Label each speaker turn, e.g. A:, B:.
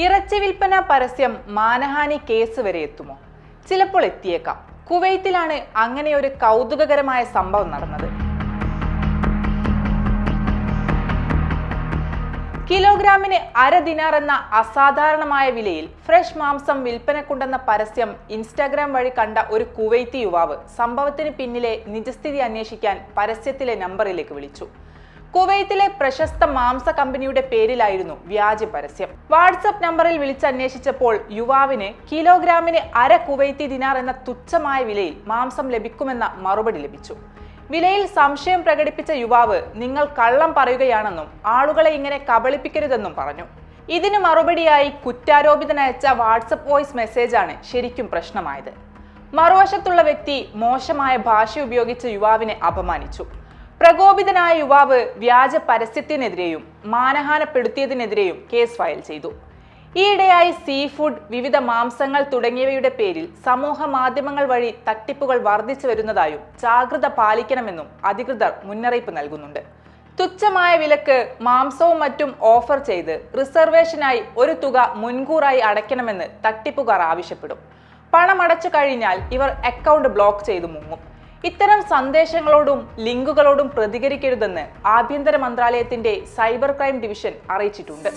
A: ഇറച്ചി വിൽപ്പന പരസ്യം മാനഹാനി കേസ് വരെ എത്തുമോ? ചിലപ്പോൾ എത്തിയേക്കാം. കുവൈത്തിലാണ് അങ്ങനെ ഒരു കൗതുകകരമായ സംഭവം നടന്നത്. കിലോഗ്രാമിന് അര ദിനാർ എന്ന അസാധാരണമായ വിലയിൽ ഫ്രഷ് മാംസം വിൽപ്പനക്കുണ്ടെന്ന പരസ്യം ഇൻസ്റ്റാഗ്രാം വഴി കണ്ട ഒരു കുവൈത്തി യുവാവ് സംഭവത്തിന് പിന്നിലെ നിജസ്ഥിതി അന്വേഷിക്കാൻ പരസ്യത്തിലെ നമ്പറിലേക്ക് വിളിച്ചു. കുവൈത്തിലെ പ്രശസ്ത മാംസ കമ്പനിയുടെ പേരിലായിരുന്നു വ്യാജ പരസ്യം. വാട്സപ്പ് നമ്പറിൽ വിളിച്ചന്വേഷിച്ചപ്പോൾ യുവാവിന് കിലോഗ്രാമിന് അര കുവൈത്തി ദിനാർ എന്ന തുച്ഛമായ വിലയിൽ മാംസം ലഭിക്കുമെന്ന മറുപടി ലഭിച്ചു. വിലയിൽ സംശയം പ്രകടിപ്പിച്ച യുവാവ് നിങ്ങൾ കള്ളം പറയുകയാണെന്നും ആളുകളെ ഇങ്ങനെ കബളിപ്പിക്കരുതെന്നും പറഞ്ഞു. ഇതിന് മറുപടിയായി കുറ്റാരോപിതനയച്ച വാട്സപ്പ് വോയിസ് മെസ്സേജാണ് ശരിക്കും പ്രശ്നമായത്. മറുവശത്തുള്ള വ്യക്തി മോശമായ ഭാഷ ഉപയോഗിച്ച് യുവാവിനെ അപമാനിച്ചു. പ്രകോപിതനായ യുവാവ് വ്യാജ പരസ്യത്തിനെതിരെയും മാനഹാനപ്പെടുത്തിയതിനെതിരെയും കേസ് ഫയൽ ചെയ്തു. ഈയിടെയായി സീ ഫുഡ് വിവിധ മാംസങ്ങൾ തുടങ്ങിയവയുടെ പേരിൽ സമൂഹ മാധ്യമങ്ങൾ വഴി തട്ടിപ്പുകൾ വർദ്ധിച്ചു വരുന്നതായും ജാഗ്രത പാലിക്കണമെന്നും അധികൃതർ മുന്നറിയിപ്പ് നൽകുന്നുണ്ട്. തുച്ഛമായ വിലക്ക് മാംസവും മറ്റും ഓഫർ ചെയ്ത് റിസർവേഷനായി ഒരു തുക മുൻകൂറായി അടയ്ക്കണമെന്ന് തട്ടിപ്പുകാർ ആവശ്യപ്പെടും. പണം അടച്ചു കഴിഞ്ഞാൽ ഇവർ അക്കൗണ്ട് ബ്ലോക്ക് ചെയ്തു മുങ്ങും. ഇത്തരം സന്ദേശങ്ങളോടും ലിങ്കുകളോടും പ്രതികരിക്കരുതെന്ന് ആഭ്യന്തര മന്ത്രാലയത്തിന്റെ സൈബർ ക്രൈം ഡിവിഷൻ അറിയിച്ചിട്ടുണ്ട്.